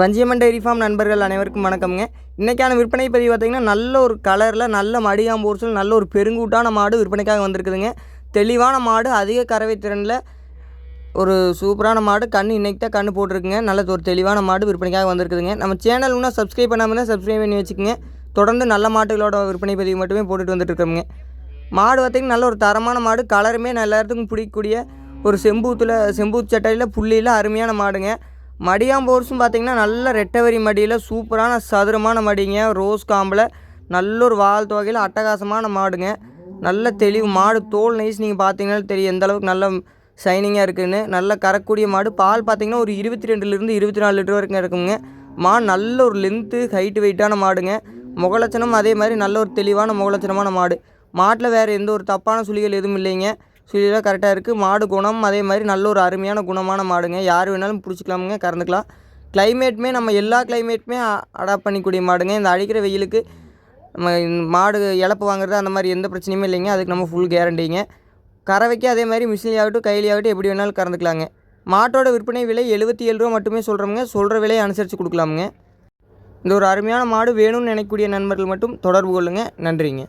Vanjiamman dairy farm நண்பர்கள் அனைவருக்கும் வணக்கம்ங்க. இன்றைக்கான விற்பனை பதிவு பார்த்திங்கன்னா நல்ல ஒரு கலரில் நல்ல மடியாம்பூர்சல் நல்ல ஒரு பெருங்கூட்டான மாடு விற்பனைக்காக வந்திருக்குதுங்க. தெளிவான மாடு அதிக கறவை திறனில் ஒரு சூப்பரான மாடு. கன்று இன்றைக்கி தான் கன்று போட்டிருக்குங்க. நல்ல ஒரு தெளிவான மாடு விற்பனைக்காக வந்திருக்குதுங்க. நம்ம சேனல் ஒன்றா சப்ஸ்கிரைப் பண்ணாமல் தான் சப்ஸ்கிரைப் பண்ணி வச்சுக்கோங்க. தொடர்ந்து நல்ல மாட்டுகளோட விற்பனை பதிவு மட்டுமே போட்டுட்டு வந்துட்டுருக்கோங்க மாடு பார்த்திங்கன்னா நல்ல ஒரு தரமான மாடு. கலருமே நல்லாத்துக்கும் பிடிக்கக்கூடிய ஒரு செம்பூத்தில் செம்பூத் சட்டையில் புள்ளியில் அருமையான மாடுங்க. மடியாம்போர்ஸும் பார்த்திங்கன்னா நல்ல ரெட்டவரி மடியில் சூப்பரான சதுரமான மடிங்க. ரோஸ் காம்பில் நல்ல ஒரு வால் தொகையில் அட்டகாசமான மாடுங்க. நல்ல தெளிவு மாடு தோல் நைஸ் நீங்கள் பார்த்தீங்கன்னா தெரியும் எந்த அளவுக்கு நல்ல ஷைனிங்காக இருக்குதுன்னு நல்ல கறக்கூடிய மாடு. பால் பார்த்தீங்கன்னா ஒரு இருபத்தி ரெண்டுலேருந்து இருபத்தி நாலு லிட்டர் வரைக்கும் இருக்குங்க. மாடு நல்ல ஒரு லென்த்து ஹைட்டு வெயிட்டான மாடுங்க. முகலட்சணம் அதே மாதிரி நல்ல ஒரு தெளிவான முகலட்சணமான மாடு. மாட்டில் வேறு எந்த ஒரு தப்பான சுழிகள் எதுவும் இல்லைங்க. இதெல்லாம் கரெக்டாக இருக்குது மாடு குணம் அதே மாதிரி நல்ல ஒரு அருமையான குணமான மாடுங்க. யார் வேணாலும் பிடிச்சிக்கலாமுங்க கறந்துக்கலாம். கிளைமேட்டுமே நம்ம எல்லா கிளைமேட்டுமே அடாப்ட் பண்ணிக்கூடிய மாடுங்க. இந்த அழிக்கிற வெயிலுக்கு நம்ம மாடு இழப்பு வாங்குறது அந்த மாதிரி எந்த பிரச்சனையுமே இல்லைங்க. அதுக்கு நம்ம ஃபுல் கேரண்டிங்க கறவைக்கு அதே மாதிரி மிஷினியாகட்டும் கையிலையாகட்டும் எப்படி வேணாலும் கறந்துக்கலாங்க. மாட்டோட விற்பனை விலை எழுபத்தி ஏழு ரூபா மட்டுமே சொல்கிறோமுங்க சொல்கிற விலையை அனுசரித்து கொடுக்கலாமுங்க. இந்த ஒரு அருமையான மாடு வேணும்னு நினைக்கக்கூடிய நண்பர்கள் மட்டும் தொடர்பு கொள்ளுங்கள் நன்றிங்க.